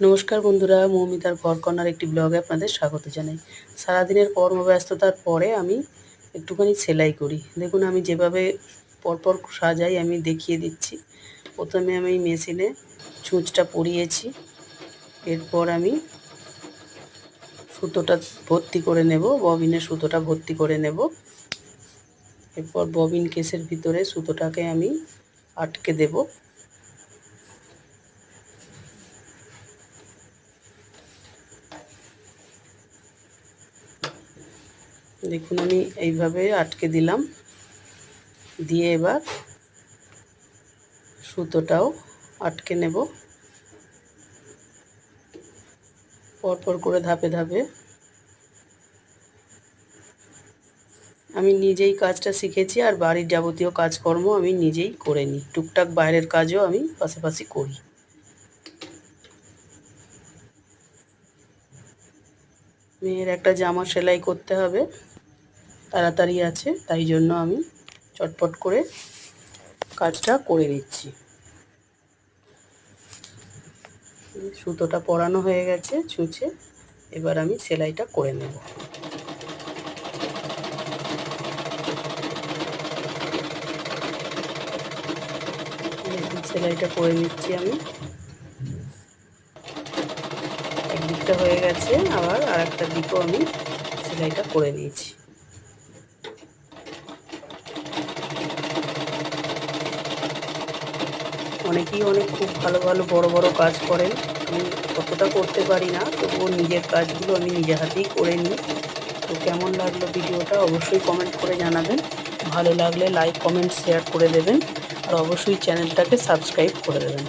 নমস্কার বন্ধুরা, মৌমিতার ঘরকন্যার একটি ব্লগে আপনাদের স্বাগত জানাই। সারাদিনের কর্মব্যস্ততার পরে আমি একটুখানি সেলাই করি। দেখুন, আমি যেভাবে পরপর সাজাই, আমি দেখিয়ে দিচ্ছি। প্রথমে আমি মেশিনে ছুঁচটা পরিয়েছি। এরপর আমি সুতোটা ভর্তি করে নেব, ববিনের সুতোটা ভর্তি করে নেব। এরপর ববিন কেসের ভিতরে সুতোটাকে আমি আটকে দেবো। দেখুন, আমি এইভাবে আটকে দিলাম। দিয়ে এবার সুতোটাও আটকে নেব। পরপর করে ধাপে ধাপে। আমি নিজেই কাজটা শিখেছি, আর বাড়ির যাবতীয় কাজকর্ম আমি নিজেই করে নিই। টুকটাক বাইরের কাজও আমি পাশাপাশি করি। মেয়ের একটা জামা সেলাই করতে হবে। তাড়াতাড়ি আছে, তাই জন্য আমি চটপট করে কাজটা করে নিচ্ছি। সুতোটা পরানো হয়ে গেছে, ছুঁচে। এবার আমি সেলাইটা করে নেব। সেলাইটা করে নিচ্ছি আমি। একদিকটা হয়ে গেছে। আবার আর একটা দিকও আমি সেলাইটা করে দিয়েছি। অনেকেই অনেক খুব ভালো ভালো বড় বড় কাজ করেন। আমি কতটা করতে পারি না, তবুও নিজের কাজগুলো আমি নিজে হাতেই করে নিই। তো কেমন লাগল ভিডিওটা অবশ্যই কমেন্ট করে জানাবেন। ভালো লাগলে লাইক কমেন্ট শেয়ার করে দেবেন। আর অবশ্যই চ্যানেলটাকে সাবস্ক্রাইব করে দেবেন।